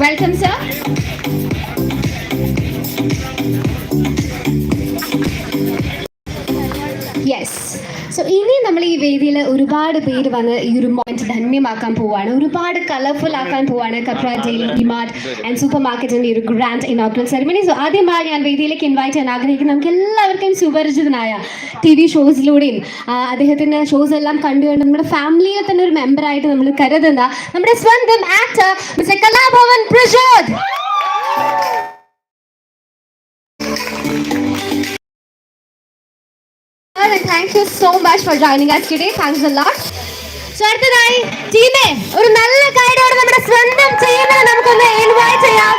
Welcome sir വേദിയിൽ ഒരുപാട് പേര് വന്ന് ഈ ഒരു മോമെന്റ് ധന്യമാക്കാൻ പോവാണ് ഒരുപാട് കളർഫുൾ ആക്കാൻ പോവാണ് കപ്ര ഡിമാർട്ട് ആൻഡ് സൂപ്പർ മാർക്കറ്റിന്റെ ഒരു ഗ്രാൻഡ് ഇനോഗ്രൽ സെറമണി സോ ആദ്യമായി ഞാൻ വേദിയിലേക്ക് ഇൻവൈറ്റ് ചെയ്യാൻ ആഗ്രഹിക്കുന്നത് നമുക്ക് എല്ലാവർക്കും സുപരിചിതനായ ടി വി ഷോസിലൂടെയും അദ്ദേഹത്തിന്റെ ഷോസ് എല്ലാം കണ്ടുകൊണ്ട് നമ്മുടെ ഫാമിലിയിലെ തന്നെ ഒരു മെമ്പർ ആയിട്ട് നമ്മൾ കരുതുന്ന നമ്മുടെ സ്വന്തം actor mister Kalabhavan Prasad. And thank you so much for joining us today. Thanks a lot. So, അടുത്തതായി ടീമേ ഒരു നല്ല കൈഡോടെ നമ്മുടെ സ്വന്തം ടീമിനെ നമുക്കൊന്ന് ഇൻവൈറ്റ് ചെയ്യാം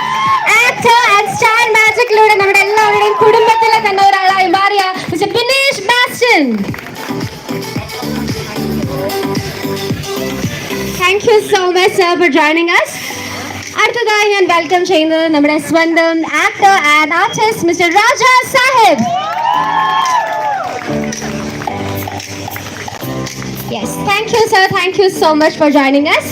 ആക്ടർ ആൻഡ് സ്റ്റാർ മാജിക്കിലൂടെ നമ്മുടെ എല്ലാവരുടെയും കുടുംബത്തിലെ തന്നെ ഒരാളായി മാറിയ mister Binesh Bastin thank you so much sir for joining us അടുത്തതായി ഞാൻ വെൽക്കം ചെയ്യുന്നത് നമ്മുടെ സ്വന്തം actor and artist mister Raja Sahib yes thank you sir thank you so much for joining us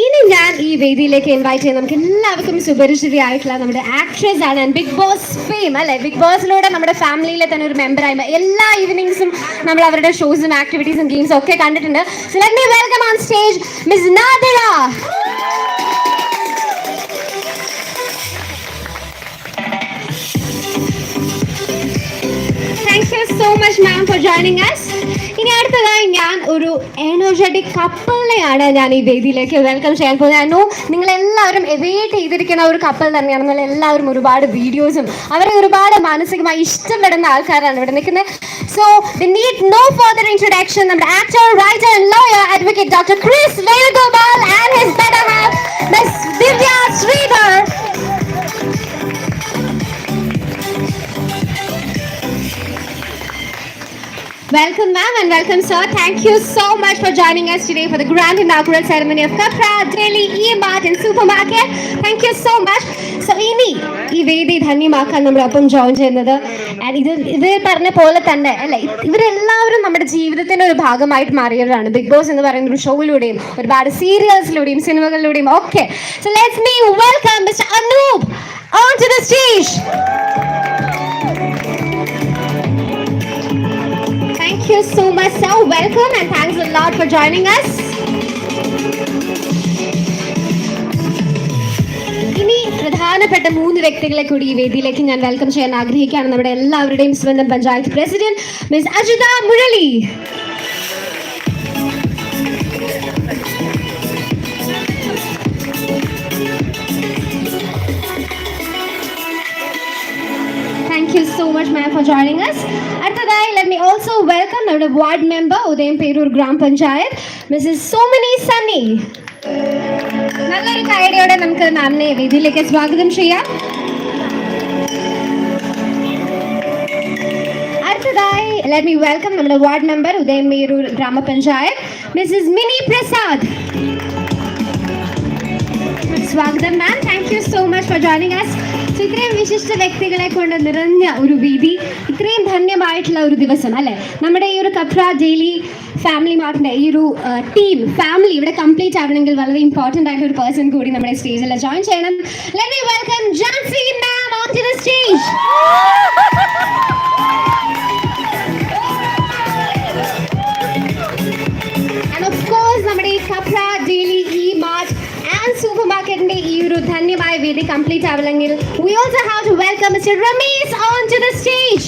ഇനി ഞാൻ ഈ വേദിയിലേക്ക് ഇൻവൈറ്റ് ചെയ്യുന്നത് നമുക്ക് എല്ലാവർക്കും സുപരിചിതയായിട്ടുള്ള നമ്മുടെ ആക്ട്രസ് ആണ് ബിഗ് ബോസ് ഫെയിം അല്ലെ? ബിഗ് ബോസിലൂടെ നമ്മുടെ ഫാമിലിയിലെ തന്നെ ഒരു മെമ്പറായി എല്ലാ ഈവനിങ്സും നമ്മൾ അവരുടെ ഷോസും ആക്ടിവിറ്റീസും ഗെയിംസും ഒക്കെ കണ്ടിട്ടുണ്ട്. So let me welcome on stage miss Nadira thank you so much ma'am for joining us ഇനി അടുത്തതായി ഞാൻ ഒരു എനർജറ്റിക് കപ്പിളിനെയാണ് ഞാൻ ഈ വേദിയിലേക്ക് വെൽക്കം ചെയ്യാൻ പോകുന്നത്. അനു നിങ്ങൾ എല്ലാവരും എവേറ്റ് ചെയ്തിരിക്കുന്ന ഒരു കപ്പിൾ തന്നെയാണ്. നിങ്ങൾ എല്ലാവരും ഒരുപാട് വീഡിയോസും അവരെ ഒരുപാട് മാനസികമായി ഇഷ്ടപ്പെടുന്ന ആൾക്കാരാണ് ഇവിടെ നിൽക്കുന്നത്. So the need no further introduction നമ്മുടെ actor writer lawyer advocate doctor Kris Venugopal and his better half miss Divya Sridhar Welcome, ma'am, and welcome, sir. Thank you so much for joining us today for the grand inaugural ceremony of Kapra Daily E-Mart and Supermarket. Thank you so much. So, ഇനി ഈ വേദി ധന്യമാക്കാൻ നമ്മളൊപ്പം join ചെയ്യുന്നത് ഇത് ഇത് പറഞ്ഞ പോലെ തന്നെ അല്ലെ ഇവരെല്ലാവരും നമ്മുടെ ജീവിതത്തിന്റെ ഒരു ഭാഗമായിട്ട് മാറിയവരാണ് ബിഗ് ബോസ് എന്ന് പറയുന്ന ഒരു ഷോയിലൂടെയും ഒരുപാട് സീരിയൽസിലൂടെയും സിനിമകളിലൂടെയും ഒക്കെ so let's me welcome mister Anoop on to the stage Thank you so much, sir. Welcome and thanks a lot for joining us. ഇനി പ്രധാനപ്പെട്ട മൂന്ന് വ്യക്തികളെ കൂടി ഈ വേദിയിലേക്ക് ഞാൻ വെൽക്കം ചെയ്യാൻ ആഗ്രഹിക്കുകയാണ് നമ്മുടെ എല്ലാവരുടെയും സ്വന്തം panchayat president miss Ajitha Murali thank you so much ma'am for joining us അടുത്തതായി ലെറ്റ് മീ ഓൾസോ വെൽക്കം നമ്മുടെ വാർഡ് മെമ്പർ ഉദയം പേരൂർ ഗ്രാമപഞ്ചായത്ത് മിസ്സസ് സോമിനി സണ്ണി നല്ലൊരു കൈഡിയോടെ നമുക്ക് മാമിനെ വേദിയിലേക്ക് സ്വാഗതം ചെയ്യാം. അടുത്തതായി ലെറ്റ് മീ വെൽക്കം നമ്മുടെ വാർഡ് മെമ്പർ ഉദയം പേരൂർ ഗ്രാമപഞ്ചായത്ത് മിസ്സസ് മിനി പ്രസാദ് സ്വാഗതം ma'am thank you so much for joining us ഇത്രയും വിശിഷ്ട വ്യക്തികളെ കൊണ്ട് നിറഞ്ഞ ഒരു വീതി ഇത്രയും ധന്യമായിട്ടുള്ള ഒരു ദിവസം അല്ലെ? നമ്മുടെ ഈ ഒരു കപ്ര ജയിലി ഫാമിലി മാർട്ടിന്റെ ഈ ഒരു ടീം ഫാമിലി ഇവിടെ കംപ്ലീറ്റ് ആവണമെങ്കിൽ വളരെ ഇമ്പോർട്ടന്റ് ആയിട്ടുള്ള ഒരു പേഴ്സൺ കൂടി നമ്മുടെ സ്റ്റേജിൽ ജോയിൻ ചെയ്യണം. Let me welcome Jancy ma'am on to the stage ഈ ഒരു ധന്യമായ വേദി complete ആവില്ലെങ്കിൽ we also have to welcome mister Ramees on to the stage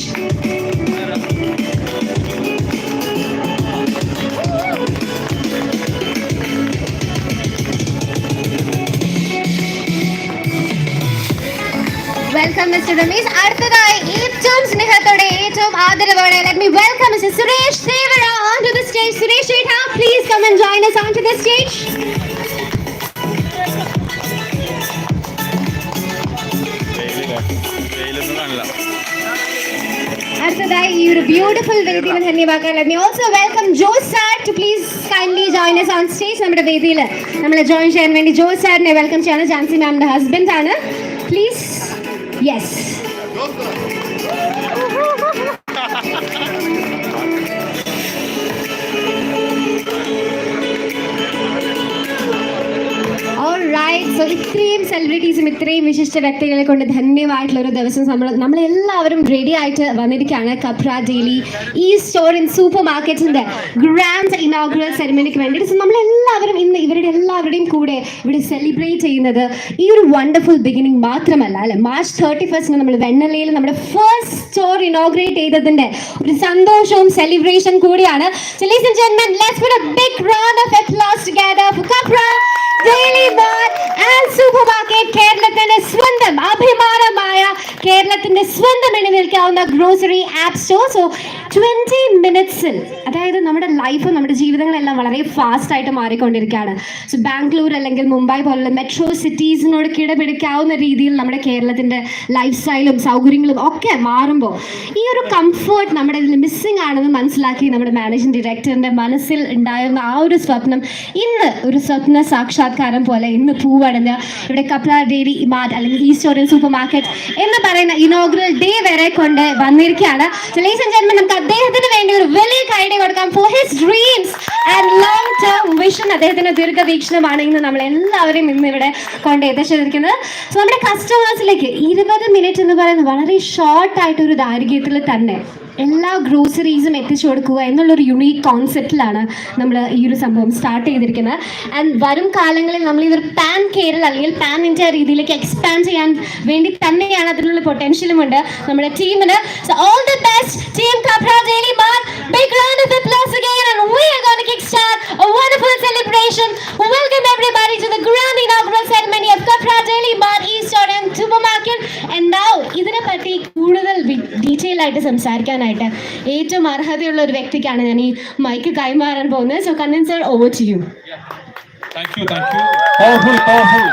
welcome mister Ramees അടുത്തതായി ഏറ്റവും സ്നേഹത്തോടെ ഏറ്റവും ആദരവോടെ let me welcome mister Suresh സേവര on to the stage Suresh ചേട്ടാ please come and join us on to the stage അടുത്തതായി ഈ ഒരു beautiful വേദിയിൽ ധന്യവാദം let me also welcome Jose sir to please kindly join us on stage നമ്മുടെ വേദിയിൽ നമ്മളെ join ചെയ്യാൻ വേണ്ടി ജോസ് സാറിനെ വെൽക്കം ചെയ്യാണ് ജാൻസി മാമിന്റെ ഹസ്ബൻഡ് ആണ്. പ്ലീസ് യെസ് ഇത്രയും സെലിബ്രിറ്റീസും ഇത്രയും വിശിഷ്ട വ്യക്തികളെ കൊണ്ട് ധന്യമായിട്ടുള്ള ഒരു ദിവസം നമ്മൾ നമ്മളെല്ലാവരും റെഡി ആയിട്ട് വന്നിരിക്കുകയാണ്. കപ്ര ഡെയിലി ഈ സ്റ്റോർ ഇൻ സൂപ്പർ മാർക്കറ്റിന്റെ ഗ്രാൻഡ് ഇനോഗ്രൽ സെറിമണിക്ക് വേണ്ടിയിട്ട്. നമ്മളെല്ലാവരും ഇന്ന് ഇവരുടെ എല്ലാവരുടെയും കൂടെ ഇവിടെ സെലിബ്രേറ്റ് ചെയ്യുന്നത് ഈ ഒരു വണ്ടർഫുൾ ബിഗിനിങ് മാത്രമല്ല അല്ലെ? മാർച്ച് തേർട്ടി ഫസ്റ്റിന് നമ്മൾ വെണ്ണലയിൽ നമ്മുടെ ഫസ്റ്റ് സ്റ്റോർ ഇനോഗ്രേറ്റ് ചെയ്തതിന്റെ ഒരു സന്തോഷവും സെലിബ്രേഷൻ കൂടിയാണ്. Gentlemen, let's put a നിൽക്കാവുന്ന grocery app store so twenty മിനിറ്റ്സിൽ അതായത് നമ്മുടെ ലൈഫ് നമ്മുടെ ജീവിതങ്ങളെല്ലാം വളരെ ഫാസ്റ്റ് ആയിട്ട് മാറിക്കൊണ്ടിരിക്കുകയാണ്. സോ ബാംഗ്ലൂർ അല്ലെങ്കിൽ മുംബൈ പോലുള്ള മെട്രോ സിറ്റീസിനോട് കിടപിടിക്കാവുന്ന രീതിയിൽ നമ്മുടെ കേരളത്തിന്റെ ലൈഫ് സ്റ്റൈലും സൗകര്യങ്ങളും ഒക്കെ മാറുമ്പോൾ ഈ ഒരു കംഫർട്ട് നമ്മുടെ ഇതിൽ മിസ്സിംഗ് ആണെന്ന് മനസ്സിലാക്കി നമ്മുടെ മാനേജിംഗ് ഡയറക്ടറിന്റെ മനസ്സിൽ ഉണ്ടായിരുന്ന ആ ഒരു സ്വപ്നം ഇന്ന് ഒരു സ്വപ്ന സാക്ഷാത്കാരം പോലെ ഇന്ന് പൂവടഞ്ഞ് ഇവിടെ കപ്ല ഡെയിലി മാർട്ട് അല്ലെങ്കിൽ ഈ സ്റ്റോറിൽ സൂപ്പർ മാർക്കറ്റ് എന്ന് പറയുന്ന ഇനോഗ്രൽ ഡേ വരെ കൊണ്ട് വന്നിരിക്കുകയാണ്. നമുക്ക് അദ്ദേഹത്തിന് വേണ്ടി ഒരു വലിയ കൈഡി കൊടുക്കാം for his dreams and long term vision അദ്ദേഹത്തിന്റെ ദീർഘവീക്ഷണമാണ് ഇന്ന് നമ്മൾ എല്ലാവരും ഇന്ന് ഇവിടെ കൊണ്ട് എത്തിച്ചിരിക്കുന്നത് സോ നമ്മുടെ കസ്റ്റമേഴ്സിലേക്ക് ഇരുപത് മിനിറ്റ് എന്ന് പറയുന്നത് വളരെ ഷോർട്ട് ആയിട്ട് ഒരു തന്നെ എല്ലാ ഗ്രോസറീസും എത്തിച്ചു കൊടുക്കുക എന്നുള്ളൊരു യുണീക്ക് കോൺസെപ്റ്റിലാണ് നമ്മൾ ഈ ഒരു സംഭവം സ്റ്റാർട്ട് ചെയ്തിരിക്കുന്നത്. ആൻഡ് വരും കാലങ്ങളിൽ നമ്മൾ ഇതൊരു പാൻ കേരള അല്ലെങ്കിൽ പാൻ ഇന്ത്യ രീതിയിലേക്ക് എക്സ്പാൻഡ് ചെയ്യാൻ വേണ്ടി തന്നെയാണ് അതിനുള്ള പൊട്ടൻഷ്യലും ഉണ്ട് നമ്മുടെ ടീമിന് all the best team Kapra daily Mar big round of applause again we we are going to kickstart a wonderful celebration. Welcome everybody to the grand inaugural ceremony of Kapra Daily Mart Eastern and Supermarket. And now ഇതിനെ പറ്റി കൂടുതൽ detail ആയിട്ട് സംസാരിക്കാനായിട്ട് ഏറ്റവും അർഹതയുള്ള ഒരു വ്യക്തിക്കാണ് ഞാൻ ഈ മൈക്ക് കൈമാറാൻ പോകുന്നത്. So Kannan sir over to you thank you thank you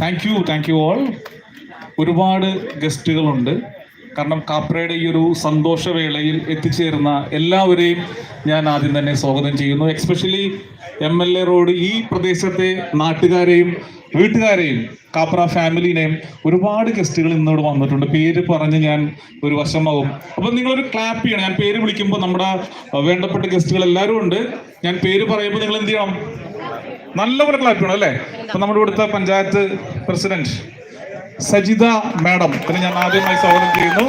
thank you thank you all ഒരുപാട് ഗസ്റ്റുകളുണ്ട്. കാരണം കാപ്രയുടെ ഈ ഒരു സന്തോഷവേളയിൽ എത്തിച്ചേർന്ന എല്ലാവരെയും ഞാൻ ആദ്യം തന്നെ സ്വാഗതം ചെയ്യുന്നു. Especially M L A road ഈ പ്രദേശത്തെ നാട്ടുകാരെയും വീട്ടുകാരെയും കാപ്ര ഫാമിലിനെയും ഒരുപാട് ഗസ്റ്റുകൾ ഇന്നോട് വന്നിട്ടുണ്ട്. പേര് പറഞ്ഞ് ഞാൻ ഒരു വശമാകും അപ്പൊ നിങ്ങളൊരു ക്ലാപ്പ് ചെയ്യണം. ഞാൻ പേര് വിളിക്കുമ്പോൾ നമ്മുടെ വേണ്ടപ്പെട്ട ഗസ്റ്റുകൾ എല്ലാവരും ഉണ്ട്. ഞാൻ പേര് പറയുമ്പോൾ നിങ്ങൾ എന്ത് ചെയ്യണം? നല്ലപോലെ ക്ലാപ്പ് ചെയ്യണം അല്ലേ? അപ്പൊ നമ്മുടെ ഇവിടുത്തെ പഞ്ചായത്ത് പ്രസിഡന്റ് സജിത മാഡം. ഇതിന് ഞാൻ ആദ്യമായി സ്വാഗതം ചെയ്യുന്നു.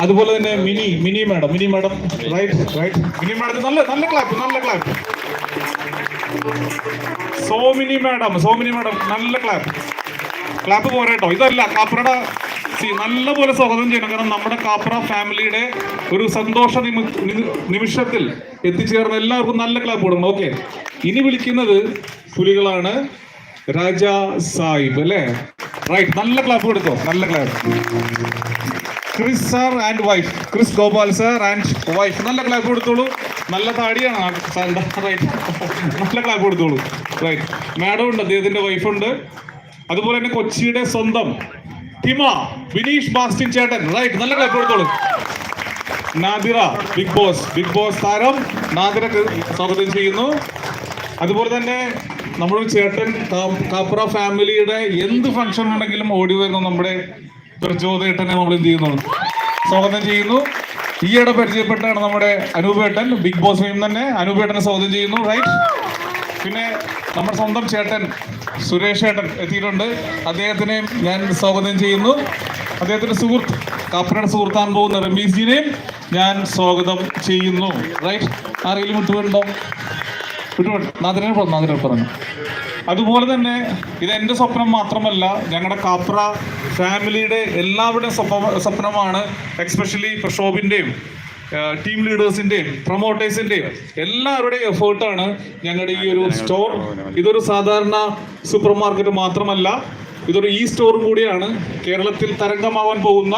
അതുപോലെ തന്നെ Mini Mini madam. Mini madam right right Mini madam നല്ല നല്ല ക്ലാപ്പ് നല്ല clap Somini madam Somini madam നല്ല ക്ലാപ്പ് ക്ലാപ്പ് പോരാട്ടോ. ഇതല്ല കാപ്പറയുടെ സി- നല്ലപോലെ സ്വാഗതം ചെയ്യണം. കാരണം നമ്മുടെ കാപ്ര ഫാമിലിയുടെ ഒരു സന്തോഷ നിമിഷത്തിൽ എത്തിച്ചേർന്ന എല്ലാവർക്കും നല്ല ക്ലാപ്പ് കൊടുക്കണം. ഓക്കെ ഇനി വിളിക്കുന്നത് പുലികളാണ്. രാജ സാഹിബ് അല്ലേ? റൈറ്റ് നല്ല ക്ലാപ്പ് കൊടുത്തോ. നല്ല clap Kris sir and wife Kris Gopal sir and wife നല്ല ക്ലാപ്പ് കൊടുത്തോളൂ. നല്ല താടിയാണ് റൈറ്റ് നല്ല ക്ലാപ്പ് കൊടുത്തോളൂ. റൈറ്റ് മാഡം ഉണ്ട് അദ്ദേഹത്തിന്റെ വൈഫുണ്ട് അതുപോലെ തന്നെ കൊച്ചിയുടെ സ്വന്തം ഹിമ വിനീഷ് ബാസ്റ്റിൻ ചേട്ടൻ. റൈറ്റ് നല്ല ക്ലാപ്പ് കൊടുത്തോളൂ. Nadira Bigg Boss Bigg Boss താരം. നാദിറ സ്വാഗതം ചെയ്യുന്നു. അതുപോലെ തന്നെ നമ്മുടെ ചേട്ടൻ കാപ്ര ഫാമിലിയുടെ എന്ത് ഫംഗ്ഷൻ ഉണ്ടെങ്കിലും ഓടി വരുന്ന നമ്മുടെ പ്രചോദേട്ടനെ നമ്മൾ എന്ത് ചെയ്യുന്നു? സ്വാഗതം ചെയ്യുന്നു. ഈയിടെ പരിചയപ്പെട്ടാണ് നമ്മുടെ അനൂപേട്ടൻ ബിഗ് ബോസ് ഫെയിം തന്നെ. അനൂപേട്ടനെ സ്വാഗതം ചെയ്യുന്നു റൈറ്റ് പിന്നെ നമ്മുടെ സ്വന്തം ചേട്ടൻ സുരേഷ് ചേട്ടൻ എത്തിയിട്ടുണ്ട്. അദ്ദേഹത്തിനെ ഞാൻ സ്വാഗതം ചെയ്യുന്നു. അദ്ദേഹത്തിന്റെ സുഹൃത്ത് കാപ്പനയുടെ സുഹൃത്താൻ പോകുന്ന റമീസിനെയും ഞാൻ സ്വാഗതം ചെയ്യുന്നു റൈറ്റ് ആരെങ്കിലും വിട്ടുപോയിട്ടുണ്ടോ വിട്ടുപോയി പറഞ്ഞു. അതുപോലെ തന്നെ ഇത് എന്റെ സ്വപ്നം മാത്രമല്ല ഞങ്ങളുടെ കാപ്ര ഫാമിലിയുടെ എല്ലാവരുടെയും സ്വപ്ന സ്വപ്നമാണ് എക്സ്പെഷ്യലി പ്രക്ഷോഭിന്റെയും ടീം ലീഡേഴ്സിന്റെയും പ്രൊമോട്ടേഴ്സിന്റെയും എല്ലാവരുടെയും എഫേർട്ടാണ് ഞങ്ങളുടെ ഈ ഒരു സ്റ്റോർ ഇതൊരു സാധാരണ സൂപ്പർ മാർക്കറ്റ് മാത്രമല്ല ഇതൊരു ഈ സ്റ്റോറും കൂടിയാണ്. കേരളത്തിൽ തരംഗമാവാൻ പോകുന്ന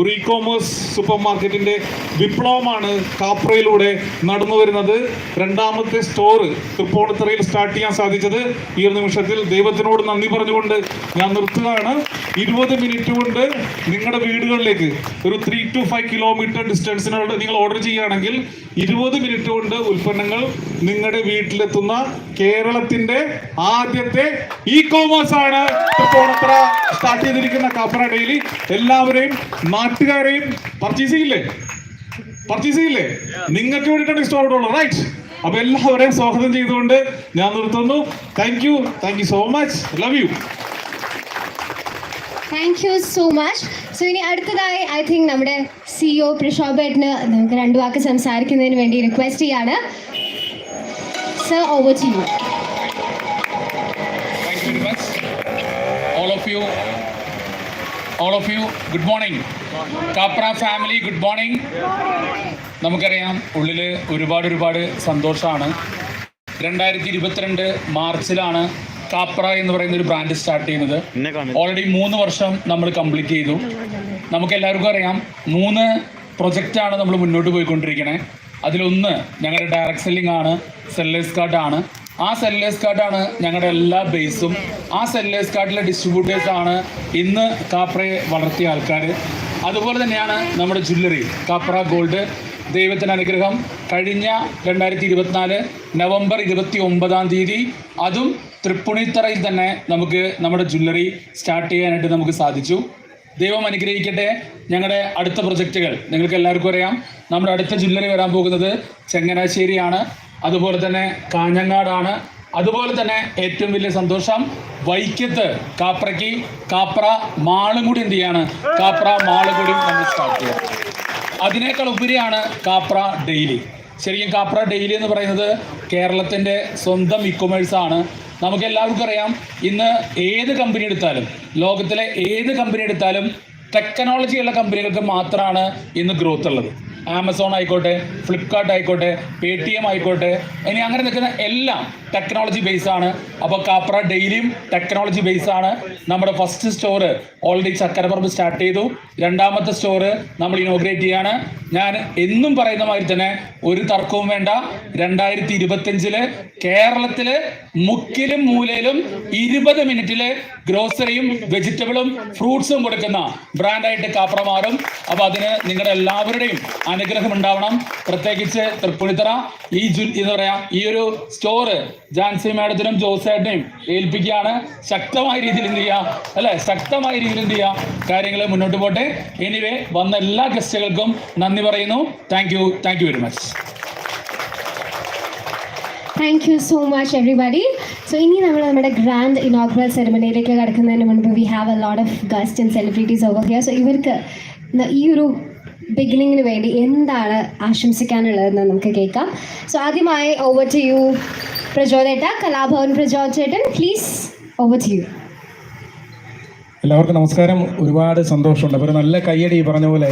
ഒരു ഇ കോമേഴ്സ് സൂപ്പർ മാർക്കറ്റിന്റെ വിപ്ലവമാണ് കാപ്രയിലൂടെ നടന്നു വരുന്നത്. രണ്ടാമത്തെ സ്റ്റോർ തൃപ്പൂണിത്തറയിൽ സ്റ്റാർട്ട് ചെയ്യാൻ സാധിച്ചത്. ഈ ഒരു നിമിഷത്തിൽ ദൈവത്തിനോട് നന്ദി പറഞ്ഞുകൊണ്ട് ഞാൻ നിർത്തുകയാണ്. ഇരുപത് മിനിറ്റ് കൊണ്ട് നിങ്ങളുടെ വീടുകളിലേക്ക് ഒരു ത്രീ ടു ഫൈവ് കിലോമീറ്റർ ഡിസ്റ്റൻസിനോട് നിങ്ങൾ ഓർഡർ ചെയ്യുകയാണെങ്കിൽ ഇരുപത് മിനിറ്റ് കൊണ്ട് ഉൽപ്പന്നങ്ങൾ നിങ്ങളുടെ വീട്ടിലെത്തുന്ന കേരളത്തിന്റെ ആദ്യത്തെ ഇ കോമേഴ്സ് ആണ് സ്റ്റാർട്ട് ചെയ്തിരിക്കുന്ന കാപ്ര ഡെയിലി എല്ലാവരെയും നാട്ടുകാരെയും പർച്ചേസ് ചെയ്യില്ലേ? പർച്ചേസ് ചെയ്യില്ലേ? നിങ്ങൾക്ക് വേണ്ടിയിട്ടാണ് ഉള്ളൂ റൈറ്റ് അപ്പൊ എല്ലാവരെയും സ്വാഗതം ചെയ്തുകൊണ്ട് ഞാൻ നിർത്തുന്നു. Thank you thank you so much love you thank you so much so ഇനി അടുത്തതായി ഐ തിങ്ക് നമ്മുടെ E സിഇഒ പ്രശോഭേട്ടന് നമുക്ക് രണ്ടു വാക്ക് സംസാരിക്കുന്നതിന് വേണ്ടി റിക്വസ്റ്റ് ചെയ്യാണ്. Sir over to you all you you good morning. Kapra family good morning നമുക്കറിയാം ഉള്ളിൽ ഒരുപാട് ഒരുപാട് സന്തോഷമാണ് രണ്ടായിരത്തി ഇരുപത്തിരണ്ട് മാർച്ചിലാണ് കാപ്ര എന്ന് പറയുന്ന ഒരു ബ്രാൻഡ് സ്റ്റാർട്ട് ചെയ്യുന്നത്. ഓൾറെഡി മൂന്ന് വർഷം നമ്മൾ കംപ്ലീറ്റ് ചെയ്തു. നമുക്ക് എല്ലാവർക്കും അറിയാം മൂന്ന് പ്രൊജക്റ്റാണ് നമ്മൾ മുന്നോട്ട് പോയിക്കൊണ്ടിരിക്കണേ. അതിലൊന്ന് ഞങ്ങളുടെ ഡയറക്ട് സെല്ലിംഗ് ആണ് സെല്ലേഴ്സ് കാർഡ് ആണ്. ആ സെല്ലേഴ്സ് കാർഡാണ് ഞങ്ങളുടെ എല്ലാ ബേസും ആ സെല്ലേഴ്സ് കാർഡിലെ ഡിസ്ട്രിബ്യൂട്ടേഴ്സ് ആണ് ഇന്ന് കാപ്രയെ വളർത്തിയ ആൾക്കാർ അതുപോലെ തന്നെയാണ് നമ്മുടെ ജ്വല്ലറി കാപ്ര ഗോൾഡ് ദൈവത്തിന് അനുഗ്രഹം കഴിഞ്ഞ രണ്ടായിരത്തി ഇരുപത്തിനാല് നവംബർ ഇരുപത്തി ഒമ്പതാം തീയതി. അതും തൃപ്പുണിത്തറയിൽ തന്നെ നമുക്ക് നമ്മുടെ ജ്വല്ലറി സ്റ്റാർട്ട് ചെയ്യാനായിട്ട് നമുക്ക് സാധിച്ചു. ദൈവം അനുഗ്രഹിക്കട്ടെ. ഞങ്ങളുടെ അടുത്ത പ്രൊജക്റ്റുകൾ നിങ്ങൾക്ക് എല്ലാവർക്കും അറിയാം. നമ്മുടെ അടുത്ത ജ്വല്ലറി വരാൻ പോകുന്നത് ചങ്ങനാശ്ശേരിയാണ്. അതുപോലെ തന്നെ കാഞ്ഞങ്ങാടാണ്. അതുപോലെ തന്നെ ഏറ്റവും വലിയ സന്തോഷം വൈക്കത്ത് കാപ്രയ്ക്ക് കാപ്ര മാളും കൂടി എന്ത് ചെയ്യാണ്? കാപ്ര മാളും കൂടി നമ്മൾ സ്റ്റാർട്ട് ചെയ്യാം അതിനേക്കാൾ ഉപരിയാണ് കാപ്ര ഡെയിലി. ശരിക്കും കാപ്ര ഡെയിലി എന്ന് പറയുന്നത് കേരളത്തിന്റെ സ്വന്തം ഇ ആണ്. നമുക്ക് എല്ലാവർക്കും അറിയാം ഇന്ന് ഏത് കമ്പനി എടുത്താലും ലോകത്തിലെ ഏത് കമ്പനി എടുത്താലും ടെക്നോളജി ഉള്ള കമ്പനികൾക്ക് മാത്രമാണ് ഇന്ന് ഗ്രോത്ത് ഉള്ളത്. ആമസോൺ ആയിക്കോട്ടെ ഫ്ലിപ്കാർട്ട് ആയിക്കോട്ടെ പേ ടി എം ആയിക്കോട്ടെ ഇനി അങ്ങനെ നിൽക്കുന്ന എല്ലാം ടെക്നോളജി ബേസ് ആണ്. അപ്പോൾ കാപ്ര ഡെയിലിയും ടെക്നോളജി ബേസ് ആണ്. നമ്മുടെ first store already Chakkaraparambu start ചെയ്തു. രണ്ടാമത്തെ സ്റ്റോർ നമ്മൾ ഇനോഗ്രേറ്റ് ചെയ്യാണ്. ഞാൻ എന്നും പറയുന്ന മാതിരി തന്നെ ഒരു തർക്കവും വേണ്ട. രണ്ടായിരത്തി ഇരുപത്തഞ്ചിൽ കേരളത്തിൽ മുക്കിലും മൂലയിലും ഇരുപത് മിനിറ്റിൽ ഗ്രോസറിയും വെജിറ്റബിളും ഫ്രൂട്ട്സും കൊടുക്കുന്ന ബ്രാൻഡായിട്ട് കാപ്ര മാറും. അപ്പൊ അതിന് നിങ്ങളുടെ എല്ലാവരുടെയും അനുഗ്രഹം ഉണ്ടാവണം പ്രത്യേകിച്ച് തൃപ്പൂണിത്തറ ഈ ജു എന്താ പറയാ ഈ ഒരു സ്റ്റോറ് ജാൻസി മാഡത്തിനും ജോസേട്ടനെയും ഏൽപ്പിക്കുകയാണ്. ശക്തമായ രീതിയിൽ എന്ത് ചെയ്യുക അല്ലെ? ശക്തമായ രീതിയിൽ എന്ത് ചെയ്യുക കാര്യങ്ങൾ മുന്നോട്ട് പോട്ടെ. എനിവേ വന്ന എല്ലാ ഗസ്റ്റുകൾക്കും നന്ദി പറയുന്നു. Thank you thank you very much thank you so much everybody so ഇനി നമ്മൾ നമ്മുടെ ഗ്രാൻഡ് ഇനോഗ്രൽ സെറമണിയിലേക്ക് കടക്കുന്നതിന് മുൻപ് we have a lot of guest and celebrities over here so ഇവർക്ക് ഈ ഒരു ബിഗിനിങ്ങിന് വേണ്ടി എന്താണ് ആശംസിക്കാനുള്ളതെന്ന് നമുക്ക് കേൾക്കാം. സോ ആദ്യമായി ഓവർ ടു യു പ്രചോദേട്ട കലാഭവൻ പ്രചോദ് ചേട്ടൻ പ്ലീസ് ഓവർ ടു യു എല്ലാവർക്കും നമസ്കാരം. ഒരുപാട് സന്തോഷമുണ്ട്. അപ്പോൾ ഒരു നല്ല കയ്യടി പറഞ്ഞ പോലെ.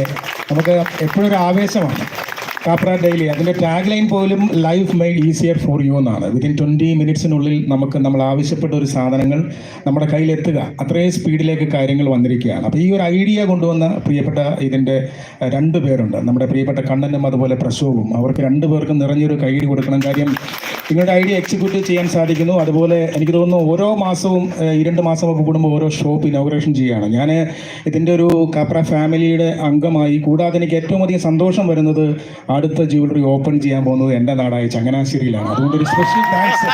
നമുക്ക് എപ്പോഴും ഒരു ആവേശമാണ്. കാപ്ര ഡെയിലി. അതിന്റെ ടാഗ് ലൈൻ പോലും life made easier for you എന്നാണ്. വിതിൻ ട്വന്റി മിനിറ്റ്സിനുള്ളിൽ നമുക്ക് നമ്മൾ ആവശ്യപ്പെട്ട ഒരു സാധനങ്ങൾ നമ്മുടെ കയ്യിലെത്തുക. അത്രയും സ്പീഡിലേക്ക് കാര്യങ്ങൾ വന്നിരിക്കുകയാണ്. അപ്പോൾ ഈ ഒരു ഐഡിയ കൊണ്ടുവന്ന പ്രിയപ്പെട്ട ഇതിന്റെ രണ്ട് പേരുണ്ട്. നമ്മുടെ പ്രിയപ്പെട്ട കണ്ണനും അതുപോലെ പ്രശോവും. അവർക്ക് രണ്ടു പേർക്കും നിറഞ്ഞൊരു കൈയടി കൊടുക്കണം. കാര്യം നിങ്ങളുടെ ഐഡിയ എക്സിക്യൂട്ട് ചെയ്യാൻ സാധിക്കുന്നു. അതുപോലെ എനിക്ക് തോന്നുന്നു ഓരോ മാസവും ഈ രണ്ട് മാസമൊക്കെ കൂടുമ്പോൾ ഓരോ ഷോപ്പ് ഇനോഗ്രേഷൻ ചെയ്യുകയാണ്. ഞാൻ ഇതിന്റെ ഒരു കാപ്ര ഫാമിലിയുടെ അംഗമായി. കൂടാതെ എനിക്ക് ഏറ്റവും അധികം സന്തോഷം വരുന്നത് അടുത്ത ജ്വല്ലറി ഓപ്പൺ ചെയ്യാൻ പോകുന്നത് എന്റെ നാടായ ചങ്ങനാശ്ശേരിയിലാണ്. അതുകൊണ്ട് ഒരു സ്പെഷ്യൽ താങ്ക്സ്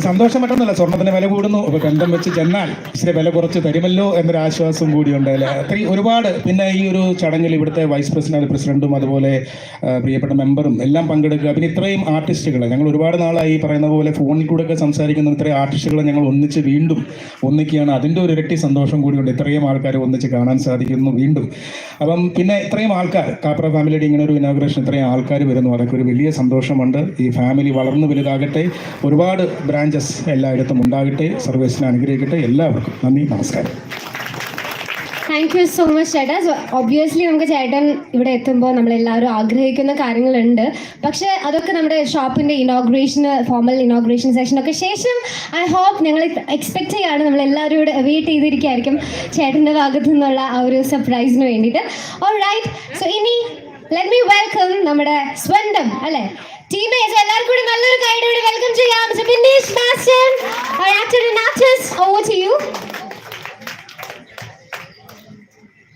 സന്തോഷം പറ്റുന്നില്ല സ്വർണത്തിന്റെ വില കൂടുന്നു. അപ്പൊ ബന്ധം വെച്ച് ചെന്നാൽ ഇച്ചിരി വില കുറച്ച് തരുമല്ലോ എന്നൊരു ആശ്വാസം കൂടിയുണ്ട് അല്ലെ അത്രയും ഒരുപാട് പിന്നെ ഈ ഒരു ചടങ്ങിൽ ഇവിടുത്തെ വൈസ് പ്രസിഡന്റ് പ്രസിഡന്റും അതുപോലെ പ്രിയപ്പെട്ട മെമ്പറും എല്ലാം പങ്കെടുക്കുക. പിന്നെ ഇത്രയും ആർട്ടിസ്റ്റുകൾ ഞങ്ങൾ ഒരുപാട് നാളായി പറയുന്ന പോലെ ഫോണിൽ കൂടെ ഒക്കെ സംസാരിക്കുന്ന ഇത്രയും ആർട്ടിസ്റ്റുകളെ ഞങ്ങൾ ഒന്നിച്ച് വീണ്ടും ഒന്നിക്കുകയാണ്. അതിന്റെ ഒരു ഇരട്ടി സന്തോഷം കൂടിയുണ്ട്. ഇത്രയും ആൾക്കാരെ ഒന്നിച്ച് കാണാൻ സാധിക്കുന്നു വീണ്ടും. അപ്പം പിന്നെ ഇത്രയും ആൾക്കാർ കാപ്ര ഫാമിലിയുടെ ഇങ്ങനെ ഒരു ഇനോഗ്രേഷൻ ഇത്രയും ആൾക്കാർ വരുന്നു. അതൊക്കെ ഒരു വലിയ സന്തോഷമുണ്ട്. ഈ ഫാമിലി വളർന്നു വലുതാകട്ടെ. ഒരുപാട് ബ്രാഞ്ചസ് എല്ലായിടത്തും ഉണ്ടാകട്ടെ സർവീസിനെ അനുഗ്രഹിക്കട്ടെ എല്ലാവർക്കും നന്ദി നമസ്കാരം. താങ്ക് യു സോ മച്ച് ചേട്ടാ. ഒബ്വിയസ്ലി നമുക്ക് ചേട്ടൻ ഇവിടെ എത്തുമ്പോൾ നമ്മളെല്ലാവരും ആഗ്രഹിക്കുന്ന കാര്യങ്ങളുണ്ട്. പക്ഷെ അതൊക്കെ നമ്മുടെ ഷോപ്പിന്റെ ഇനോഗ്രേഷന് ഫോമൽ ഇനോഗ്രേഷൻ സെഷനൊക്കെ ശേഷം ഐ ഹോപ്പ് ഞങ്ങൾ എക്സ്പെക്ട് ചെയ്യാണ് നമ്മൾ എല്ലാവരും ഇവിടെ വെയിറ്റ് ചെയ്തിരിക്കുകയായിരിക്കും ചേട്ടന്റെ ഭാഗത്തു നിന്നുള്ള ആ ഒരു സർപ്രൈസിന് വേണ്ടിയിട്ട്. ഓൾ റൈറ്റ് സോ ഇനി ലെറ്റ് മീ വെൽക്കം നമ്മുടെ സ്വന്തം അല്ലേ? ടീമേഴ്സ് എല്ലാവർക്കും കൂടി നല്ലൊരു കൂടി വെൽക്കം ചെയ്യാം. So Bineesh Bastin actor and actress over to you.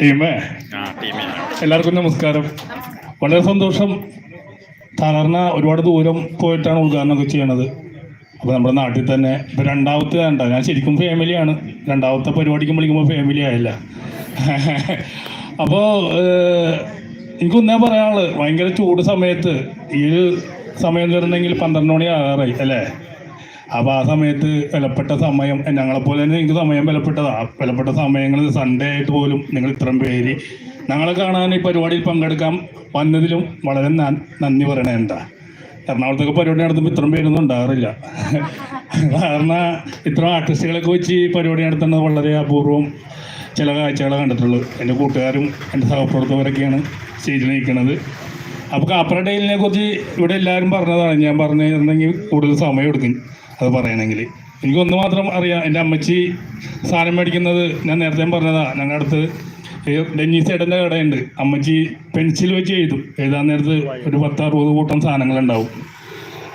ടീമേ എല്ലാവർക്കും നമസ്കാരം. വളരെ സന്തോഷം. സാധാരണ ഒരുപാട് ദൂരം പോയിട്ടാണ് ഉദ്ഘാടനമൊക്കെ ചെയ്യണത്. അപ്പോൾ നമ്മുടെ നാട്ടിൽ തന്നെ ഇപ്പോൾ രണ്ടാമത്തെ കണ്ടോ ഞാൻ ശരിക്കും ഫാമിലിയാണ് രണ്ടാമത്തെ പരിപാടിക്ക് വിളിക്കുമ്പോൾ ഫാമിലി ആയില്ല. അപ്പോൾ എനിക്കൊന്നേ പറയാനുള്ളത് ഭയങ്കര ചൂട് സമയത്ത് ഈ ഒരു സമയം തീർന്നെങ്കിൽ പന്ത്രണ്ട് മണി ആകാറായി അല്ലേ? അപ്പൊ ആ സമയത്ത് വിലപ്പെട്ട സമയം ഞങ്ങളെപ്പോലെ തന്നെ എനിക്ക് സമയം വിലപ്പെട്ടതാ. വിലപ്പെട്ട സമയങ്ങളിൽ സൺഡേ ആയിട്ട് പോലും നിങ്ങൾ ഇത്രയും പേര് ഞങ്ങളെ കാണാൻ ഈ പരിപാടിയിൽ പങ്കെടുക്കാൻ വന്നതിലും വളരെ നന്ദി പറയണേണ്ട എറണാകുളത്തൊക്കെ പരിപാടി നടത്തുമ്പോൾ ഇത്രയും പേരൊന്നും ഉണ്ടാകാറില്ല. കാരണം ഇത്രയും ആർട്ടിസ്റ്റുകളൊക്കെ വെച്ച് പരിപാടി നടത്തുന്നത് വളരെ അപൂർവം ചില കാഴ്ചകളെ കണ്ടിട്ടുള്ളൂ എന്റെ കൂട്ടുകാരും എന്റെ സഹപ്രവർത്തകരൊക്കെയാണ് സ്റ്റേജിൽ നിൽക്കുന്നത്. അപ്പോൾ കാപ്പറ ഡെയിലിനെ കുറിച്ച് ഇവിടെ എല്ലാവരും പറഞ്ഞതാണ്. ഞാൻ പറഞ്ഞിരുന്നെങ്കിൽ കൂടുതൽ സമയം എടുക്കും അത് പറയണമെങ്കിൽ. എനിക്കൊന്ന് മാത്രം അറിയാം. എന്റെ അമ്മച്ചി സാധനം മേടിക്കുന്നത് ഞാൻ നേരത്തെ പറഞ്ഞതാണ് ഞങ്ങളുടെ അടുത്ത് ഡെന്നി ചേട്ടന്റെ കടയുണ്ട്. അമ്മച്ചി പെൻസിൽ വെച്ച് എഴുതും. എഴുതാൻ നേരത്ത് ഒരു പത്ത് അറുപത് കൂട്ടം സാധനങ്ങളുണ്ടാവും.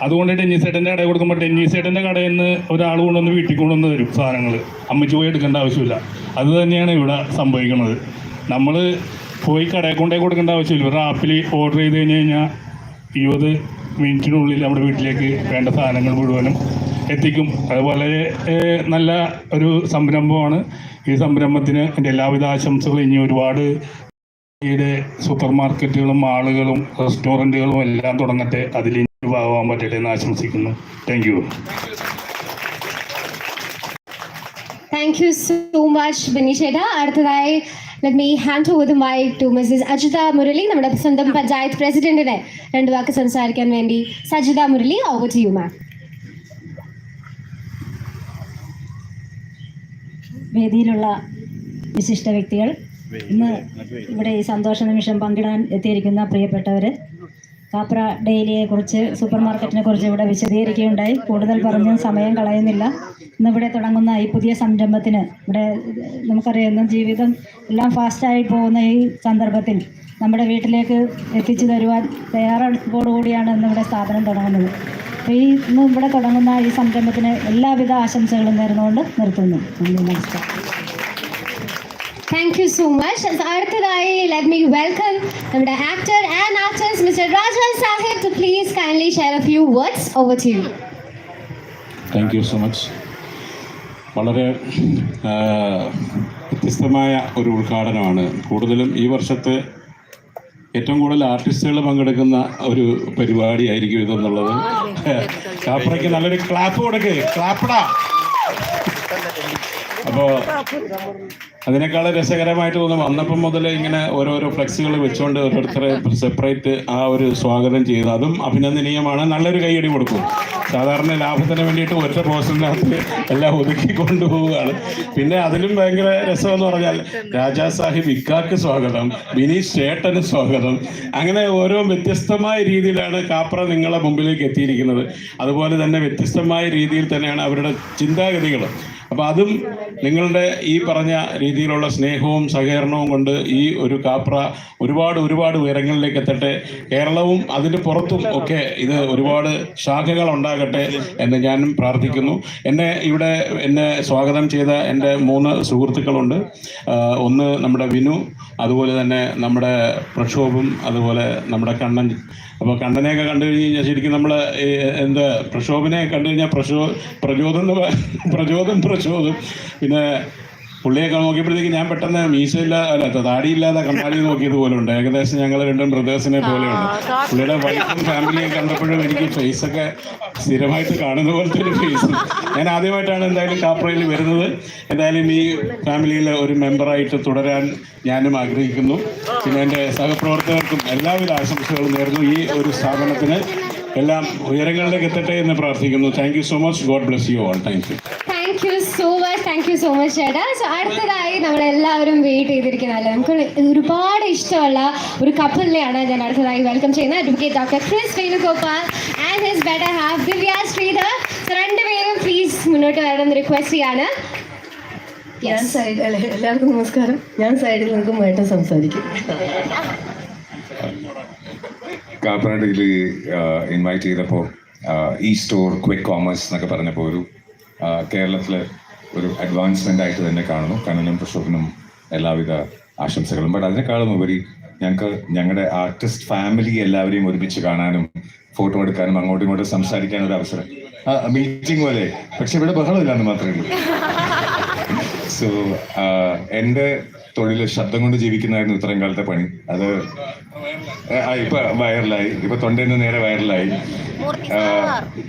അതുകൊണ്ട് ഡെന്നീസ് ചേട്ടന്റെ കടയിൽ കൊടുക്കുമ്പോൾ ഡെന്നീസ് ചേട്ടന്റെ കടയിൽ നിന്ന് ഒരാൾ കൊണ്ടുവന്ന് വീട്ടിൽ കൊണ്ടുവന്ന് തരും സാധനങ്ങൾ. അമ്മച്ചി പോയി എടുക്കേണ്ട ആവശ്യമില്ല. അത് തന്നെയാണ് ഇവിടെ സംഭവിക്കുന്നത്. നമ്മൾ പോയി കടയിൽ കൊണ്ടേ കൊടുക്കേണ്ട ആവശ്യമില്ല. ഒരു ആപ്പിൽ ഓർഡർ ചെയ്ത് കഴിഞ്ഞ് കഴിഞ്ഞാൽ ഇരുപത് മിനിറ്റിനുള്ളിൽ നമ്മുടെ വീട്ടിലേക്ക് വേണ്ട സാധനങ്ങൾ മുഴുവനും എത്തിക്കും. അത് വളരെ നല്ല ഒരു സംരംഭമാണ്. ഈ സംരംഭത്തിന് എന്റെ എല്ലാവിധ ആശംസകളും ഇനി ഒരുപാട് ഇവിടെ സൂപ്പർ മാർക്കറ്റുകളും മാളുകളും റെസ്റ്റോറന്റുകളും എല്ലാം തുടങ്ങട്ടെ. അതിൽ ഇനി ഭാഗമാകാൻ പറ്റട്ടെ എന്ന് ആശംസിക്കുന്നു. Thank you thank you so much ബിനിഷേട്ട. അടുത്തതായി let me hand over the mic to Mrs Ajitha Murali നമ്മുടെ സ്വന്തം പഞ്ചായത്ത് പ്രസിഡന്റിനെ രണ്ട് വാക്ക് സംസാരിക്കാൻ വേണ്ടി. Sajitha Murali over to you ma'am വേദിയിലുള്ള വിശിഷ്ട വ്യക്തികൾ ഇന്ന് ഇവിടെ ഈ സന്തോഷ നിമിഷം പങ്കിടാൻ എത്തിയിരിക്കുന്ന പ്രിയപ്പെട്ടവർ കാപ്ര ഡെയിലിയെ കുറിച്ച് സൂപ്പർ മാർക്കറ്റിനെ കുറിച്ച് ഇവിടെ വിശദീകരിക്കുകയുണ്ടായി. കൂടുതൽ പറഞ്ഞ് സമയം കളയുന്നില്ല. ഇന്നിവിടെ തുടങ്ങുന്ന ഈ പുതിയ സംരംഭത്തിന് ഇവിടെ നമുക്കറിയാം ജീവിതം എല്ലാം ഫാസ്റ്റായി പോകുന്ന ഈ സന്ദർഭത്തിൽ നമ്മുടെ വീട്ടിലേക്ക് എത്തിച്ചു തരുവാൻ തയ്യാറെടുപ്പോടുകൂടിയാണ് ഇന്ന് ഇവിടെ സ്ഥാപനം തുടങ്ങുന്നത്. അപ്പോൾ ഈ ഇന്ന് ഇവിടെ തുടങ്ങുന്ന ഈ സംരംഭത്തിന് എല്ലാവിധ ആശംസകളും നേർന്നുകൊണ്ട് നിർത്തുന്നു. നന്ദി നമസ്കാരം. താങ്ക് യു സോ മച്ച് അടുത്തതായി ലെറ്റ് മീ വെൽക്കം നമ്മുടെ actor and actors Mr Rajan Sahib to please kindly share a few words over to you thank you so much വളരെ വ്യത്യസ്തമായ ഒരു ഉദ്ഘാടനമാണ്. കൂടുതലും ഈ വർഷത്തെ ഏറ്റവും കൂടുതൽ ആർട്ടിസ്റ്റുകൾ പങ്കെടുക്കുന്ന ഒരു പരിപാടി ആയിരിക്കും ഇതെന്നുള്ളത്. കാപ്പറയ്ക്ക് നല്ലൊരു ക്ലാപ്പ് കൊടുക്കേ. ക്ലാപ്പടാ അപ്പോൾ അതിനേക്കാൾ രസകരമായിട്ട് തോന്നും വന്നപ്പം മുതൽ ഇങ്ങനെ ഓരോരോ ഫ്ലെക്സുകൾ വെച്ചുകൊണ്ട് ഓരോരുത്തരെ സെപ്പറേറ്റ് ആ ഒരു സ്വാഗതം ചെയ്ത്. അതും അഭിനന്ദനീയമാണ്. നല്ലൊരു കൈയടി കൊടുക്കും. സാധാരണ ലാഭത്തിന് വേണ്ടിയിട്ട് ഒറ്റ പോസ്റ്റിനകത്ത് എല്ലാം ഒതുക്കി കൊണ്ടുപോവുകയാണ്. പിന്നെ അതിലും ഭയങ്കര രസമെന്ന് പറഞ്ഞാൽ രാജാ സാഹിബ് ഇക്കാക്ക് സ്വാഗതം ബിനീഷ് ചേട്ടന് സ്വാഗതം. അങ്ങനെ ഓരോ വ്യത്യസ്തമായ രീതിയിലാണ് കാപ്ര നിങ്ങളെ മുമ്പിലേക്ക് എത്തിയിരിക്കുന്നത്. അതുപോലെ തന്നെ വ്യത്യസ്തമായ രീതിയിൽ തന്നെയാണ് അവരുടെ ചിന്താഗതികൾ അപ്പോൾ അതും നിങ്ങളുടെ ഈ പറഞ്ഞ രീതിയിലുള്ള സ്നേഹവും സഹകരണവും കൊണ്ട് ഈ ഒരു കാപ്ര ഒരുപാട് ഒരുപാട് ഉയരങ്ങളിലേക്ക് എത്തട്ടെ. കേരളവും അതിന് പുറത്തും ഒക്കെ ഇത് ഒരുപാട് ശാഖകൾ ഉണ്ടാകട്ടെ എന്ന് ഞാനും പ്രാർത്ഥിക്കുന്നു. എന്നെ ഇവിടെ എന്നെ സ്വാഗതം ചെയ്ത എന്റെ മൂന്ന് സുഹൃത്തുക്കളുണ്ട്. ഒന്ന് നമ്മുടെ വിനു അതുപോലെ തന്നെ നമ്മുടെ പ്രക്ഷോഭം അതുപോലെ നമ്മുടെ കണ്ണൻ അപ്പോൾ കണ്ണനെയൊക്കെ കണ്ടു കഴിഞ്ഞാൽ ശരിക്കും നമ്മൾ എന്താ പ്രക്ഷോഭനെ കണ്ടു കഴിഞ്ഞാൽ പ്രക്ഷോ പ്രചോദം പ്രചോദനം പ്രക്ഷോഭം പ്രചോദം പ്രചോദം പിന്നെ പുള്ളിയൊക്കെ നോക്കിയപ്പോഴത്തേക്ക് ഞാൻ പെട്ടെന്ന് മീശയില്ല അല്ല താടിയില്ലാതെ കണ്ണാടി നോക്കിയത് പോലെ ഉണ്ട്. ഏകദേശം ഞങ്ങൾ രണ്ടും ബ്രദേഴ്സിനെ പോലെയുണ്ട്. പുള്ളിയുടെ വൈഫും ഫാമിലിയും കണ്ടപ്പോഴും എനിക്ക് ഫേസൊക്കെ സ്ഥിരമായിട്ട് കാണുന്ന പോലത്തെ ഒരു ഫേസ് ഞാൻ ആദ്യമായിട്ടാണ് എന്തായാലും കാപ്രയിൽ വരുന്നത്. എന്തായാലും ഈ ഫാമിലിയിൽ ഒരു മെമ്പറായിട്ട് തുടരാൻ ഞാനും ആഗ്രഹിക്കുന്നു. പിന്നെ എന്റെ സഹപ്രവർത്തകർക്കും എല്ലാവിധ ആശംസകളും നേർന്നു ഈ ഒരു സ്ഥാപനത്തിന്. എല്ലാം ഉയരങ്ങളിലേക്ക് എത്തട്ടെ എന്ന് പ്രാർത്ഥിക്കുന്നു. Thank you so much God bless you all thank you thank you so much thank you so much ചേട്ടാ. സോ അടുത്തതായി നമ്മളെല്ലാവരും വെയിറ്റ് ചെയ്തിരിക്കുന്നതല്ലേ? നമുക്ക് ഒരുപാട് ഇഷ്ടമുള്ള ഒരു കപ്പിളിനെയാണ് ഞാൻ അടുത്തതായി വെൽക്കം ചെയ്യുന്നത്. Advocate doctor Chris Venugopal and his better half Divya Sridhar so രണ്ടുപേരും പ്ലീസ് മുന്നോട്ട് വരണമെന്ന് റിക്വസ്റ്റ് ചെയ്യാണ്. ഞാൻ സൈഡ് എല്ലാവർക്കും നമസ്കാരം. ഞാൻ സൈഡിൽ നിൽക്കുമ്പോഴായിട്ട് സംസാരിക്കും. കാപ്പനാട്ടിൽ ഇൻവൈറ്റ് ചെയ്തപ്പോൾ ഈ സ്റ്റോർ ക്വിക്ക് കോമേഴ്സ് എന്നൊക്കെ പറഞ്ഞപ്പോൾ ഒരു കേരളത്തിലെ ഒരു അഡ്വാൻസ്മെന്റ് ആയിട്ട് തന്നെ കാണുന്നു. കണ്ണനും പ്രശോഭനും എല്ലാവിധ ആശംസകളും. ബട്ട് അതിനേക്കാളും ഉപരി ഞങ്ങൾക്ക് ഞങ്ങളുടെ ആർട്ടിസ്റ്റ് ഫാമിലി എല്ലാവരെയും ഒരുമിച്ച് കാണാനും ഫോട്ടോ എടുക്കാനും അങ്ങോട്ടും ഇങ്ങോട്ടും സംസാരിക്കാനും ഒരു അവസരം. മീറ്റിംഗ് പോലെ. പക്ഷെ ഇവിടെ ബഹളമില്ലാന്ന് മാത്രമേ ഉള്ളൂ. സോ എന്റെ തൊഴിൽ ശബ്ദം കൊണ്ട് ജീവിക്കുന്നതായിരുന്നു ഇത്രയും കാലത്തെ പണി. അത് ഇപ്പൊ വൈറലായി ഇപ്പൊ തൊണ്ടയിൽ നേരെ വൈറലായി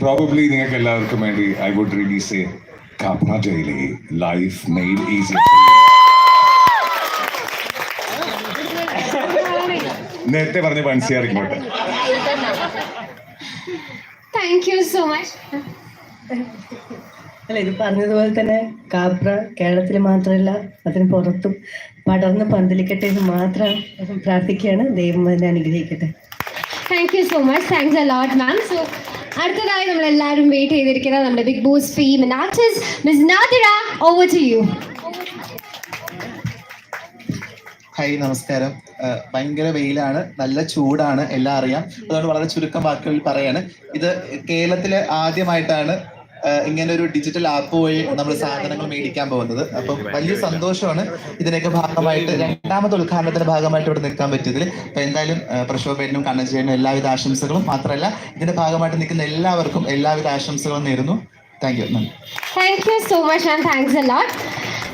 പ്രോബബ്ലി നിങ്ങൾക്ക് എല്ലാവർക്കും വേണ്ടി I would release Kapra life made easy നേരത്തെ പറഞ്ഞ വൻസിയാറിക്കോട്ടെ താങ്ക് യു സോ മച്ച് അല്ല ഇത് പറഞ്ഞതുപോലെ തന്നെ കാപ്ര കേരളത്തിൽ മാത്രമല്ല അതിന് പുറത്തും പടർന്ന് പന്തലിക്കട്ടെ എന്ന് മാത്രം പ്രാർത്ഥിക്കുകയാണ്. ദൈവം അതിനെ അനുഗ്രഹിക്കട്ടെ. Thank you so much thanks a lot ma'am so അടുത്തതായി നമ്മൾ എല്ലാവരും വെയിറ്റ് ചെയ്തിരിക്കുന്ന നമ്മുടെ Bigg Boss fame artist Miss Nadira over to you hi നമസ്കാരം. ഭയങ്കര വെയിലാണ് നല്ല ചൂടാണ് എല്ലാം അറിയാം. അതുകൊണ്ട് വളരെ ചുരുക്കം വാക്കുകളിൽ പറയാണ്. ഇത് കേരളത്തിലെ ആദ്യമായിട്ടാണ് ഇങ്ങനെ ഒരു ഡിജിറ്റൽ ആപ്പ് വഴി നമ്മൾ സാധനങ്ങൾ മേടിക്കാൻ പോകുന്നത്. അപ്പം വലിയ സന്തോഷമാണ്. ഇതിനൊക്കെ ഭാഗമായിട്ട് രണ്ടാമത്തെ ഉദ്ഘാടനത്തിന്റെ ഭാഗമായിട്ട് ഇവിടെ നിൽക്കാൻ പറ്റിയതിൽ അപ്പൊ എന്തായാലും പ്രശോഭനും കണ്ണഞ്ചേനും എല്ലാവിധ ആശംസകളും മാത്രമല്ല ഇതിന്റെ ഭാഗമായിട്ട് നിൽക്കുന്ന എല്ലാവർക്കും എല്ലാവിധ ആശംസകളും നേരുന്നു. Thank you thank you so much and thanks a lot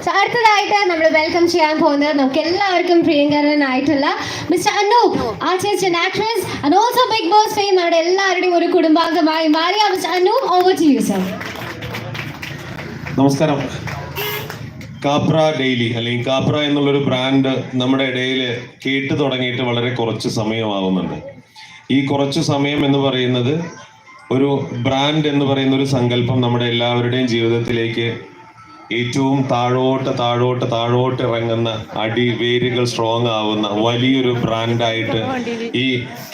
so അടുത്തതായിട്ട് നമ്മൾ വെൽക്കം ചെയ്യാൻ പോകുന്നത് നമുക്ക് എല്ലാവർക്കും പ്രിയങ്കരനായിട്ടുള്ള മിസ്റ്റർ അനൂപ് ആ and actress and also Bigg Boss fame നമ്മുടെ എല്ലാവരുടെയും ഒരു കുടുംബാംഗമായി മാറിയ Mr Anoop over to you sir നമസ്കാരം. കാപ്ര ഡെയിലി അല്ലെങ്കിൽ കാപ്ര എന്നുള്ളൊരു ബ്രാൻഡ് നമ്മുടെ ഇടയിൽ കേട്ട് തുടങ്ങിയിട്ട് വളരെ കുറച്ച് സമയമാകുന്നുണ്ട് ഈ കുറച്ച് സമയം എന്ന് പറയുന്നത് ഒരു ബ്രാൻഡ് എന്ന് പറയുന്ന ഒരു സങ്കല്പം നമ്മുടെ എല്ലാവരുടെയും ജീവിതത്തിലേക്ക് ഏറ്റവും താഴോട്ട് താഴോട്ട് താഴോട്ട് ഇറങ്ങുന്ന അടി വേരുകൾ സ്ട്രോങ് ആവുന്ന വലിയൊരു ബ്രാൻഡായിട്ട് ഈ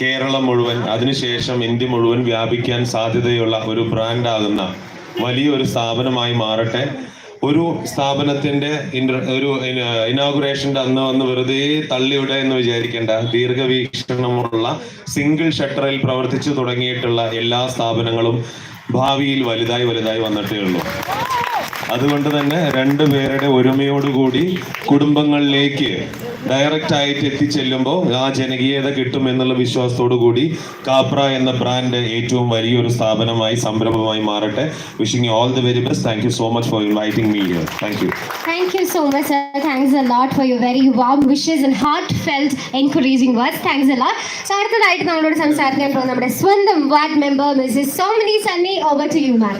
കേരളം മുഴുവൻ അതിനുശേഷം ഇന്ത്യ മുഴുവൻ വ്യാപിക്കാൻ സാധ്യതയുള്ള ഒരു ബ്രാൻഡാകുന്ന വലിയൊരു സ്ഥാപനമായി മാറട്ടെ. ഒരു സ്ഥാപനത്തിന്റെ ഒരു ഇനോഗ്രേഷന്റെ അന്ന് വന്ന് വെറുതെ തള്ളിവിടെ എന്ന് വിചാരിക്കേണ്ട ദീർഘവീക്ഷണമുള്ള സിംഗിൾ ഷട്ടറിൽ പ്രവർത്തിച്ചു തുടങ്ങിയിട്ടുള്ള എല്ലാ സ്ഥാപനങ്ങളും ഭാവിയിൽ വലുതായി വലുതായി വന്നിട്ടേ ഉള്ളൂ. അതുകൊണ്ട് തന്നെ രണ്ടുപേരുടെ ഒരുമയോടുകൂടി കുടുംബങ്ങളിലേക്ക് ഡയറക്റ്റ് ആയിട്ട് എത്തിച്ചെല്ലുമ്പോൾ ആ ജനകീയത കിട്ടും എന്നുള്ള വിശ്വാസത്തോടു കൂടി കാപ്ര എന്ന ബ്രാൻഡ് ഏറ്റവും വലിയൊരു സ്ഥാപനമായി സംരംഭമായി മാറട്ടെ. Wishing all the very best thank you so much for inviting me here thank you Thank you so much, thanks a lot for your very warm wishes and heartfelt encouraging words. Thanks a lot so അടുത്തതായിട്ട് നമ്മളോട് സംസാരിക്കാൻ പോകുന്ന നമ്മുടെ സ്വന്തം ward member Mrs Somani Sunny over to you ma'am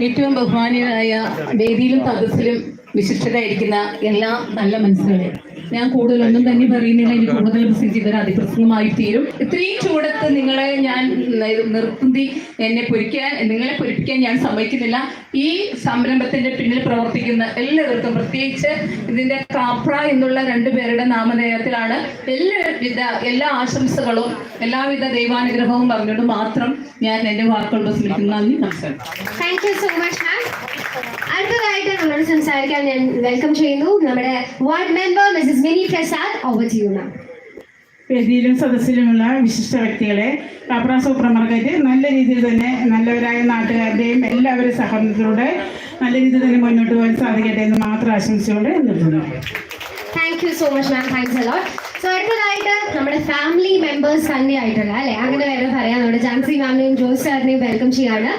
ഏറ്റവും ബഹുമാനീയനായ വേദിയിലും തപസ്സിലും വിശിഷ്ടരായിരിക്കുന്ന എല്ലാ നല്ല മനസ്സുകളെ ഞാൻ കൂടുതലൊന്നും തന്നെ പറയുന്നില്ല. എനിക്ക് കൂടുതൽ പ്രസംഗിച്ച് ഇതൊരു അതിപ്രസംഗമായി തീരും. ഇത്രയും ചൂടത്ത് നിങ്ങളെ ഞാൻ നിർത്തി എന്നെ പൊരിക്കാൻ നിങ്ങളെ പൊരിപ്പിക്കാൻ ഞാൻ സമ്മതിക്കുന്നില്ല. ഈ സംരംഭത്തിന്റെ പിന്നിൽ പ്രവർത്തിക്കുന്ന എല്ലാവർക്കും പ്രത്യേകിച്ച് ഇതിന്റെ കാപ്ര എന്നുള്ള രണ്ടുപേരുടെ നാമധേയത്തിലാണ് എല്ലാവിധ എല്ലാ ആശംസകളും എല്ലാവിധ ദൈവാനുഗ്രഹവും പറഞ്ഞുകൊണ്ട് മാത്രം ഞാൻ എന്റെ വാക്കുകൾ പ്രസംഗിക്കുന്നു. നന്ദി നമസ്കാരം. Thank you so much ma'am അടുത്തതായിട്ട് നമ്മളോട് സംസാരിക്കാൻ ഞാൻ വെൽക്കം ചെയ്യുന്നു. നമ്മുടെ ward member Mrs Mini Prasad over to you ma'am വേദിയിലും സദസ്സിലുമുള്ള വിശിഷ്ട വ്യക്തികളെ കാപ്ര സൂപ്പർ മാർക്കറ്റ് നല്ല രീതിയിൽ തന്നെ നല്ലവരായ നാട്ടുകാരുടെയും എല്ലാവരും സഹകരണത്തിലൂടെ നല്ല രീതിയിൽ തന്നെ മുന്നോട്ട് പോകാൻ സാധിക്കട്ടെ എന്ന് മാത്രം ആശംസയോടെ നിർത്തുന്നു. Thank you so much ma'am thanks a lot അടുത്തതായിട്ട് നമ്മുടെ ഫാമിലി മെമ്പേഴ്സ് തന്നെ ആയിട്ടുള്ള അല്ലെ? അങ്ങനെ വേറെ പറയാം. നമ്മുടെ ജാൻസി മാമിനെയും ജോസ് സാറിനെയും വെൽക്കം ചെയ്യാണ്.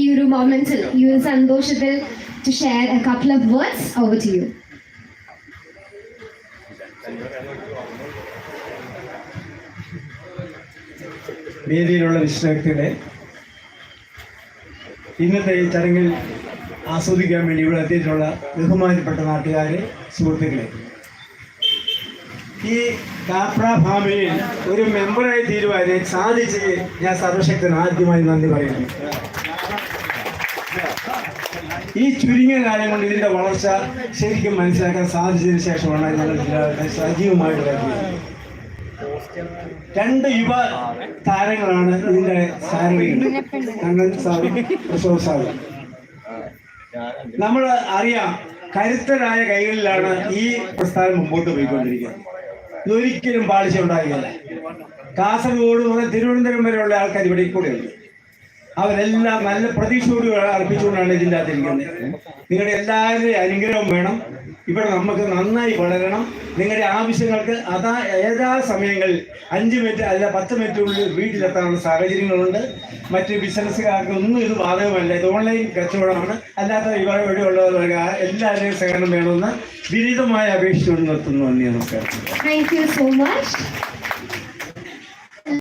ഈ ഒരു മൊമെന്റ്സിൽ ഈ ഒരു സന്തോഷത്തിൽ to share a couple of words over to you വേദിയിലുള്ള വിശിഷ്ട ഇന്നത്തെ ഈ ചടങ്ങിൽ ആസ്വദിക്കാൻ വേണ്ടി ഇവിടെ എത്തിയിട്ടുള്ള ബഹുമാനപ്പെട്ട നാട്ടുകാരെ സുഹൃത്തുക്കളെ. ഈ കാപ്ര ഫാമിലിയിൽ ഒരു മെമ്പറായി തീരുവാൻ സാധിച്ച് ഞാൻ സർവശക്തന് ആദ്യമായി നന്ദി പറയുന്നു. ഈ ചുരുങ്ങിയ കാലം കൊണ്ട് ഇതിന്റെ വളർച്ച ശരിക്കും മനസ്സിലാക്കാൻ സാധിച്ചതിന് ശേഷമാണ് ഞങ്ങൾ സജീവമായിട്ട് രണ്ട് യുവ താരങ്ങളാണ് ഇതിന്റെ സാരഥികൾ നമ്മൾ അറിയാം കരുത്തരായ കൈകളിലാണ് ഈ പ്രസ്ഥാനം മുമ്പോട്ട് പോയിക്കൊണ്ടിരിക്കുന്നത്. ഇതൊരിക്കലും പാളിച്ച ഉണ്ടാകുകയില്ല കാസർഗോഡ് മുതൽ തിരുവനന്തപുരം വരെയുള്ള ആൾക്കാർ ഇവിടെ കൂടെ ഉണ്ട്. അവരെല്ലാം നല്ല പ്രതീക്ഷയോട് അർപ്പിച്ചുകൊണ്ടാണ് ഇതിന്റെ അകത്തിരിക്കുന്നത് നിങ്ങളുടെ എല്ലാവരുടെയും അനുഗ്രഹം വേണം. ഇവിടെ നമുക്ക് നന്നായി വളരണം. നിങ്ങളുടെ ആവശ്യങ്ങൾക്ക് അതാ ഏതാ സമയങ്ങളിൽ അഞ്ച് മിനിറ്റ് അല്ല പത്ത് മിനിറ്റിനുള്ളിൽ വീട്ടിലെത്താനുള്ള സാഹചര്യങ്ങളുണ്ട്. മറ്റ് ബിസിനസ്സുകാർക്ക് ഒന്നും ഇത് ബാധകമല്ല. ഇത് ഓൺലൈൻ കച്ചവടമാണ്. അല്ലാത്ത ഇവിടെ ഇവിടെയുള്ളവർക്ക് എല്ലാവരുടെയും സഹകരണം വേണമെന്ന് വിനീതമായ അപേക്ഷിച്ചുകൊണ്ട് നിർത്തുന്നു. നന്ദി നമസ്കാരം. Thank you so much.